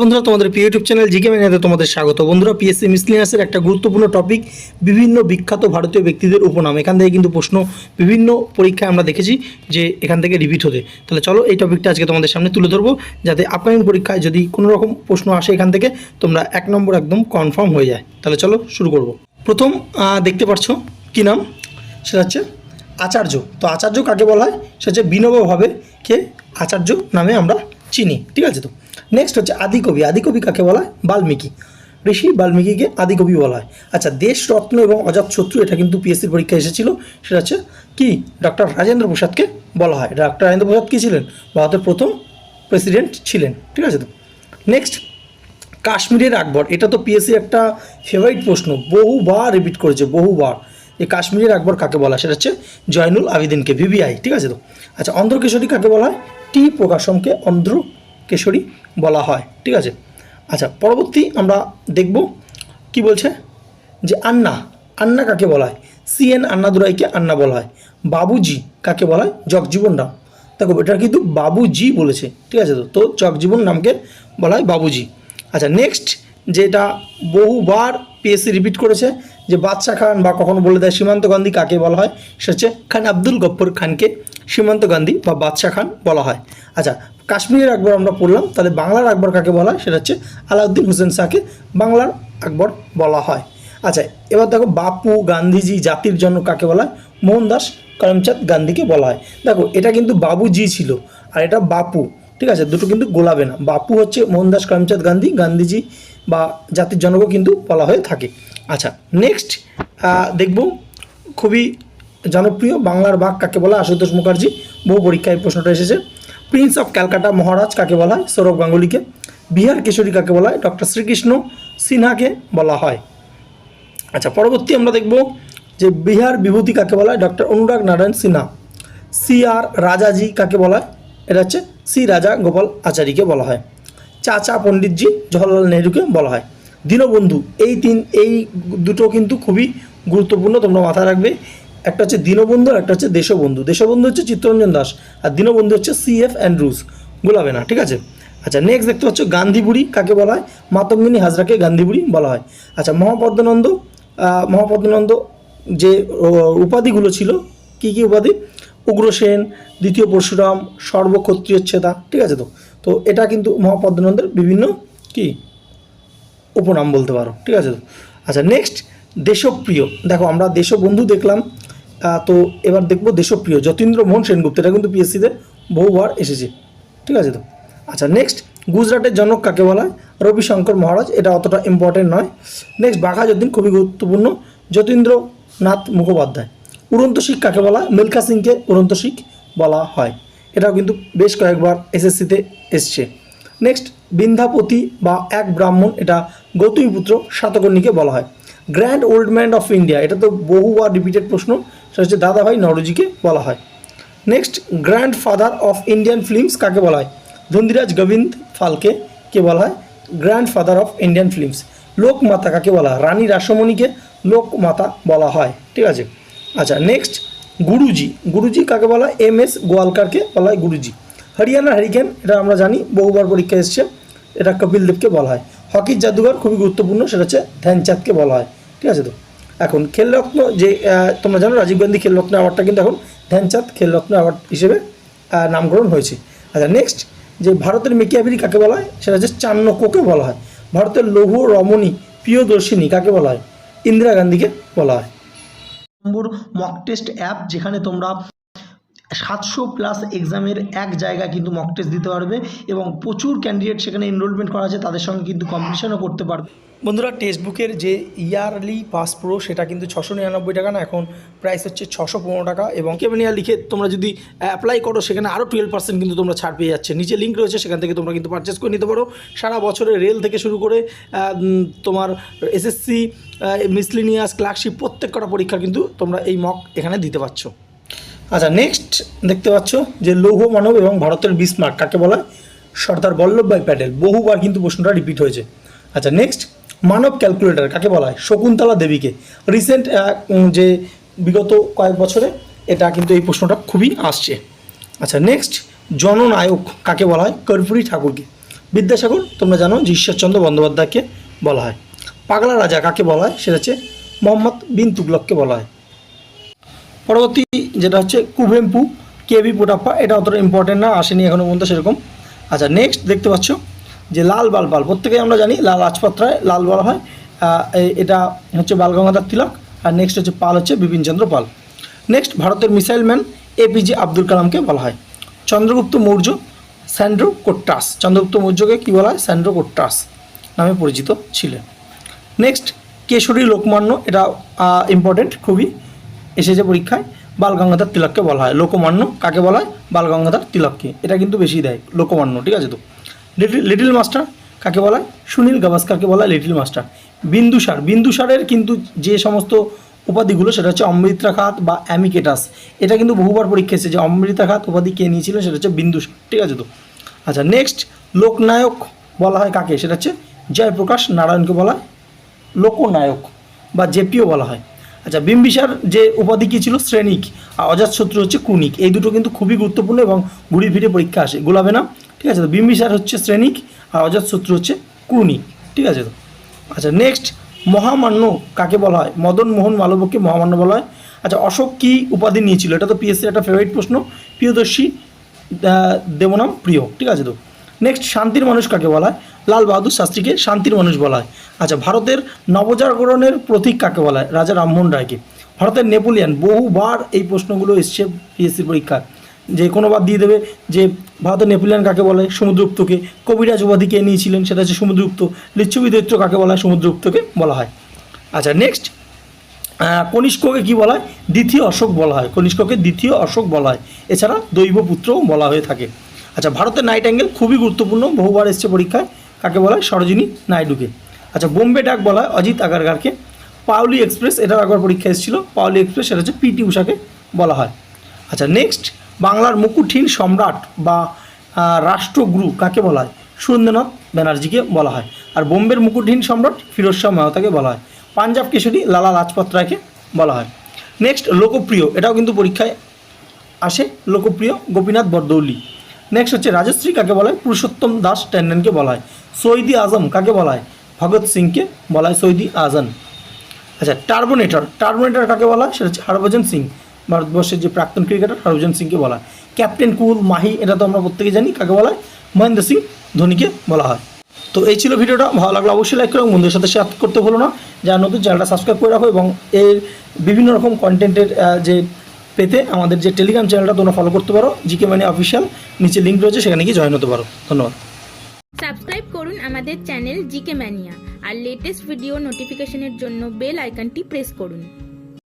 বন্ধুরা, তোমাদের প্রিয় ইউটিউব চ্যানেল জিকে ম্যানিয়াতে তোমাদের স্বাগত। বন্ধুরা পিএসসি মিসলিনাসের একটা গুরুত্বপূর্ণ টপিক বিভিন্ন বিখ্যাত ভারতীয় ব্যক্তিদের উপনাম। এখান থেকে কিন্তু প্রশ্ন, বিভিন্ন পরীক্ষায় আমরা দেখেছি যে এখান থেকে রিপিট হতে। তাহলে চলো এই টপিকটা আজকে তোমাদের সামনে তুলে ধরবো, যাতে আপকামিং পরীক্ষায় যদি কোনো রকম প্রশ্ন আসে এখান থেকে, তোমরা এক নম্বর একদম কনফার্ম হয়ে যায়। তাহলে চলো শুরু করব। প্রথম দেখতে পাচ্ছ কি নাম? সেটা হচ্ছে আচার্য। তো আচার্য কাকে বলা হয়? সেটা হচ্ছে বিনোবাভাবে কে? আচার্য নামে আমরা চিনি। ঠিক আছে তো? নেক্সট হচ্ছে আদিকবি। আদিকবি কাকে বলা হয়? বাল্মীকি। ঋষি বাল্মীকিকে আদিকবি বলা হয়। আচ্ছা দেশরত্ন এবং অজাতশত্রু এটা কিন্তু পিএসসির পরীক্ষা এসেছিল। সেটা হচ্ছে কি? ডক্টর রাজেন্দ্র প্রসাদকে বলা হয়। ডক্টর রাজেন্দ্র প্রসাদ কী ছিলেন? ভারতের প্রথম প্রেসিডেন্ট ছিলেন। ঠিক আছে তো? নেক্সট কাশ্মীরের আকবর। এটা তো পিএসসি একটা ফেভারিট প্রশ্ন। বহুবার রিপিট করেছে, বহুবার। এই কাশ্মীরের আকবর কাকে বলা? সেটা হচ্ছে জয়নুল আবেদিনকে ভিভিআই ঠিক আছে তো? আচ্ছা অন্ধ্রকেশরী কাকে বলা হয়? টি প্রকাশমকে অন্ধ্রকেশরী বলা হয়, ঠিক আছে? আচ্ছা পরবর্তী আমরা দেখব কি বলছে? যে আন্না আন্না কাকে বলা হয়? সিএন আন্নাদুরাইকে আন্না বলা হয়। বাবুজি কাকে বলা হয়? জগজীবন রাম। দেখো, এটা কিন্তু বাবুজি বলেছে, ঠিক আছে তো? তো জগজীবন রামকে বলা হয় বাবুজি। আচ্ছা নেক্সট যেটা বহুবার পিএসসি রিপিট করেছে, যে বাদশাহ খান বা কখনো বলে দেয় সীমান্ত গান্ধী কাকে বলা হয়? সে হচ্ছে খান আব্দুল গফ্ফর খানকে সীমান্ত গান্ধী বা বাদশাহ খান বলা হয়। আচ্ছা কাশ্মীরের আকবর আমরা পড়লাম, তাহলে বাংলার আকবর কাকে বলা হয়? সেটা হচ্ছে আলাউদ্দিন হোসেন শাহকে বাংলার আকবর বলা হয়। আচ্ছা এবার দেখো বাপু গান্ধীজি জাতির জন্য কাকে বলা হয়? মোহনদাস করমচাঁদ গান্ধীকে বলা হয়। দেখো, এটা কিন্তু বাবুজি ছিল, আর এটা বাপু, ঠিক আছে? দুটো কিন্তু গোলাবে না। বাপু হচ্ছে মোহনদাস করমচাঁদ গান্ধী, গান্ধীজি বা জাতির জনকও কিন্তু বলা হয়ে থাকে। আচ্ছা নেক্সট দেখব খুবই জনপ্রিয় বাংলার বাঘ কাকে বলা? আশুতোষ মুখার্জি। বহু পরীক্ষায় প্রশ্নটা এসেছে। প্রিন্স অফ ক্যালকাটা মহারাজ কাকে বলা হয়? সৌরভ গাঙ্গুলিকে। বিহার কিশোরী কাকে বলা হয়? ডক্টর শ্রীকৃষ্ণ সিনহাকে বলা হয়। আচ্ছা পরবর্তী আমরা দেখব যে বিহার বিভূতি কাকে বলা হয়? Doctor Anurag Narayan Sinha. C R Rajaji কাকে বলা হয়? এটা হচ্ছে সি রাজা গোপাল আচার্যকে বলা হয়। চাচা পণ্ডিতজি জওহরলাল নেহরুকে বলা হয়। দীনবন্ধু, এই তিন, এই দুটো কিন্তু খুবই গুরুত্বপূর্ণ, তোমরা মাথায় রাখবে। একটা হচ্ছে দীনবন্ধু আর একটা হচ্ছে দেশবন্ধু। দেশবন্ধু হচ্ছে চিত্তরঞ্জন দাস আর দীনবন্ধু হচ্ছে সি এফ অ্যান্ড্রুজ গোলাবে না, ঠিক আছে? আচ্ছা নেক্সট দেখতে পাচ্ছ গান্ধীবুড়ি কাকে বলা হয়? মাতঙ্গিনী হাজরাকে গান্ধীবুড়ি বলা হয়। আচ্ছা মহাপদ্মানন্দ মহাপদ্মানন্দ যে উপাধিগুলো ছিল, কি কি উপাধি? উগ্রসেন দ্বিতীয় পরশুরাম সর্বক্ষত্রিয়চ্ছেদা ঠিক আছে তো? তো এটা কিন্তু মহাপদ্মানন্দের বিভিন্ন কি? উপনাম বলতে পারো, ঠিক আছে তো? আচ্ছা নেক্সট দেশপ্রিয়। দেখো, আমরা দেশবন্ধু দেখলাম তো এবার দেখব দেশপ্রিয় যতীন্দ্র মোহন সেনগুপ্ত, এটা কিন্তু পিএসসিতে বহুবার এসেছে। ঠিক আছে তো? আচ্ছা নেক্সট গুজরাটের জনক কাকে বলা হয়? রবিশঙ্কর মহারাজ, এটা অতটা ইম্পর্টেন্ট নয়। নেক্সট বাঘা খুবই গুরুত্বপূর্ণ। যতীন্দ্রনাথ মুখোপাধ্যায়, উড়ন্ত শিখ কাকে বলা হয়? মিল্খা সিংকে উড়ন্ত শিখ বলা হয়। এটাও কিন্তু বেশ কয়েকবার এসএসসিতে এসছে। নেক্সট বিন্ধ্যাপতি বা এক ব্রাহ্মণ, এটা গৌতমীপুত্র সাতকর্ণীকে বলা হয়। Grand old man of India এটা তো বহুবার রিপিটেড প্রশ্ন। সেটা হচ্ছে দাদাভাই নরজিকে বলা হয়। Next grand father of Indian films কাকে বলা হয়? ধন্দিরাজ গোবিন্দ ফালকে কে বলা হয়? Grand father of Indian films Lokmata কাকে বলা হয়? রানী রাসমণিকে লোকমাতা বলা হয়। ঠিক আছে? আচ্ছা নেক্সট গুরুজি। গুরুজি কাকে বলা হয়? এম এস গোয়ালকারকে বলা হয় গুরুজি। হরিয়ানা হ্যারিকেন এটা আমরা জানি, বহুবার পরীক্ষা এসছে। এটা কপিল দেবকে বলা হয়। হকির জাদুঘর খুবই গুরুত্বপূর্ণ, সেটা হচ্ছে ধ্যানচাঁদকে বলা হয়। ঠিক আছে তো? এখন খেলরত্ন যে তোমরা জানো রাজীব গান্ধী খেলরত্ন অ্যাওয়ার্ডটা কিন্তু এখন ধ্যানচাঁদ খেলরত্ন অ্যাওয়ার্ড হিসেবে নামকরণ হয়েছে। আচ্ছা নেক্সট যে ভারতের মেকিয়াভিরি কাকে বলা হয়? সেটা হচ্ছে চান্নকোকে বলা হয়। ভারতের লঘু, রমণী, প্রিয়দর্শিনী কাকে বলা হয়? ইন্দিরা গান্ধীকে বলা হয়। নম্বর মক টেস্ট অ্যাপ যেখানে তোমরা সাতশো প্লাস এক্সামের এক জায়গায় কিন্তু মক টেস্ট দিতে পারবে এবং প্রচুর ক্যান্ডিডেট সেখানে এনরোলমেন্ট করা আছে, তাদের সঙ্গে কিন্তু কম্পিটিশনও করতে পারবে। বন্ধুরা টেক্সট বুকের যে ইয়ারলি পাস প্রো সেটা কিন্তু ছশো নিরানব্বই টাকা না, এখন প্রাইস হচ্ছে ছশো পনেরো টাকা এবং কেবেনিয়া লিখে তোমরা যদি অ্যাপ্লাই করো, সেখানে আরও টুয়েলভ পার্সেন্ট কিন্তু তোমরা ছাড় পেয়ে যাচ্ছে। নিচে লিঙ্ক রয়েছে, সেখান থেকে তোমরা কিন্তু পারচেস করে নিতে পারো। সারা বছরে রেল থেকে শুরু করে তোমার এসএসসি মিসলিনিয়াস ক্লার্কশিপ প্রত্যেক কটা পরীক্ষা কিন্তু তোমরা এই মক এখানে দিতে পারছ। আচ্ছা নেক্সট দেখতে পাচ্ছ যে লৌহ মানব এবং ভারতের বিসমার্ক কাকে বলা? সর্দার বল্লভভাই প্যাটেল। বহুবার কিন্তু প্রশ্নটা রিপিট হয়েছে। আচ্ছা নেক্সট মানব ক্যালকুলেটর কাকে বলা হয়? শকুন্তলা দেবীকে। রিসেন্ট যে বিগত কয়েক বছরে এটা কিন্তু এই প্রশ্নটা খুবই আসছে। আচ্ছা নেক্সট জননায়ক কাকে বলা হয়? কর্পূরী ঠাকুরকে। বিদ্যাসাগর, তোমরা জানো যে ঈশ্বরচন্দ্র বন্দ্যোপাধ্যায়কে বলা হয়। পাগলা রাজা কাকে বলা হয়? সেটা হচ্ছে মোহাম্মদ বিন তুগলককে বলা হয়। পরবর্তী যেটা হচ্ছে কুভেম্পু কেবি পোটাপ্পা, এটা অতটা ইম্পর্টেন্ট না, আসেনি এখনও পর্যন্ত সেরকম। আচ্ছা নেক্সট দেখতে পাচ্ছ যে লাল বাল পাল প্রত্যেকেই আমরা জানি লাল রাজপথ রায় লাল বলা হয় এটা হচ্ছে বালগঙ্গাধর তিলক, আর নেক্সট হচ্ছে পাল হচ্ছে বিপিনচন্দ্র পাল। নেক্সট ভারতের মিসাইল ম্যান এপিজে আব্দুল কালামকে বলা হয়। Chandragupta Maurya Sandrocottus. চন্দ্রগুপ্ত মৌর্যকে কী বলা হয়? স্যান্ড্রো কোট্টাস নামে পরিচিত ছিলেন। নেক্সট কেশরী লোকমান্য, এটা ইম্পর্টেন্ট খুবই এসেছে পরীক্ষায়, বালগঙ্গাধর তিলককে বলা হয়। লোকমান্য কাকে বলা হয়? বালগঙ্গাধর তিলককে। এটা কিন্তু বেশি দেয়, লোকমান্য, ঠিক আছে তো? লিটিল লিটিল মাস্টার কাকে বলা হয়? সুনীল গাভাস্কারকে বলা হয় লিটিল মাস্টার বিন্দুসার, বিন্দুসারের কিন্তু যে সমস্ত উপাধিগুলো, সেটা হচ্ছে অমৃতা খাত বা অ্যামিকেটাস। এটা কিন্তু বহুবার পরীক্ষা এসেছে যে অমৃতা খাত উপাধি কে নিয়েছিলেন সেটা হচ্ছে বিন্দুসার ঠিক আছে তো? আচ্ছা নেক্সট লোকনায়ক বলা হয় কাকে? সেটা হচ্ছে জয়প্রকাশ নারায়ণকে বলা হয়। লোকনায়ক বা জেপিও বলা হয়। আচ্ছা বিম্বিসার যে উপাধি কী ছিল? শ্রেণিক। আর অজাতশত্রু হচ্ছে কুনিক। এই দুটো কিন্তু খুবই গুরুত্বপূর্ণ এবং ঘুরি ফিরে পরীক্ষা আসে। গোলাবে না? ঠিক আছে, তো বিম্বিসার হচ্ছে শ্রেণিক আর অজাতশত্রু হচ্ছে কুনিক। ঠিক আছে তো? আচ্ছা নেক্সট মহামান্য কাকে বলা হয়? মদন মোহন মালবকে মহামান্য বলা হয়। আচ্ছা অশোক কী উপাধি নিয়েছিল? এটা তো পিএসসির একটা ফেভারিট প্রশ্ন। প্রিয়দর্শী দেবনাম প্রিয়। ঠিক আছে তো? নেক্সট শান্তির মানুষ কাকে বলা হয়? লাল বাহাদুর শাস্ত্রীকে শান্তির মানুষ বলা হয়। আচ্ছা ভারতের নবজাগরণের প্রতীক কাকে বলা হয়? রাজা রামমোহন রায়কে। ভারতের নেপোলিয়ান, বহুবার এই প্রশ্নগুলো এসছে পিএসসির পরীক্ষায়। যে কোনো কোনোবার দিয়ে দেবে যে ভারতের নেপোলিয়ান কাকে বলে সমুদ্রগুপ্তকে। কবিরাজ উপাধি কে নিয়েছিলেন, সেটা হচ্ছে সমুদ্রগুপ্ত। লিচ্ছবি দৈত্য কাকে বলা হয়? সমুদ্রগুপ্তকে বলা হয়। আচ্ছা নেক্সট কনিষ্ককে কি বলা হয়? দ্বিতীয় অশোক বলা হয়। কনিষ্ককে দ্বিতীয় অশোক বলা হয়। এছাড়া দৈবপুত্রও বলা হয়ে থাকে। আচ্ছা ভারতের নাইট অ্যাঙ্গেল খুবই গুরুত্বপূর্ণ, বহুবার এসছে পরীক্ষায়। কাকে বলা হয় সরোজিনী নাইডুকে। আচ্ছা বোম্বে ডাক বলা হয় অজিত আগারগারকে। পাউলি এক্সপ্রেস, এটাও একবার পরীক্ষা এসেছিল। পাউলি এক্সপ্রেস, সেটা হচ্ছে পিটি উষাকে বলা হয়। আচ্ছা নেক্সট বাংলার মুকুটহীন সম্রাট বা রাষ্ট্রগুরু কাকে বলা হয়? সুরেন্দ্রনাথ ব্যানার্জিকে বলা হয়। আর বোম্বের মুকুটহীন সম্রাট ফিরোজ শাহ মেহতাকে বলা হয়। পাঞ্জাব কেশরী লালা লাজপত রায়কে বলা হয়। নেক্সট লোকপ্রিয়, এটাও কিন্তু পরীক্ষায় আসে। লোকপ্রিয় গোপীনাথ বরদৌলি। নেক্সট হচ্ছে রাজশ্রী, কাকে বলা হয়? পুরুষোত্তম দাস ট্যান্ডনকে বলা হয়। সৈদি আজম, কাকে বলা হয়? ভগৎ সিংকে বলা হয় সৈদি আজম। আচ্ছা টার্বোনেটর। টার্বোনেটর কাকে বলা হয়? সেটা হচ্ছে হরভজন সিং। ভারতবর্ষের যে প্রাক্তন ক্রিকেটার হরভজন সিংকে বলা হয়। ক্যাপ্টেন কুল, মাহি, এটা তো আমরা প্রত্যেকে জানি। কাকে বলা হয়? মহেন্দ্র সিং ধোনিকে বলা হয়। তো এই ছিল ভিডিওটা। ভালো লাগল অবশ্যই লাইক করো বন্ধুদের সাথে শেয়ার করতে ভুলো না। যারা নতুন, চ্যানেলটা সাবস্ক্রাইব করে রাখো এবং এর বিভিন্ন রকম কন্টেন্টের যে পেতে আমাদের যে টেলিগ্রাম চ্যানেলটা তোমরা ফলো করতে পারো জিকে মানে অফিসিয়াল নিচে লিঙ্ক রয়েছে, সেখানে গিয়ে জয়েন হতে পারো। ধন্যবাদ। সাবস্ক্রাইব করুন আমাদের চ্যানেল জিকে ম্যানিয়া আর লেটেস্ট ভিডিও নোটিফিকেশনের জন্য বেল আইকনটি প্রেস করুন।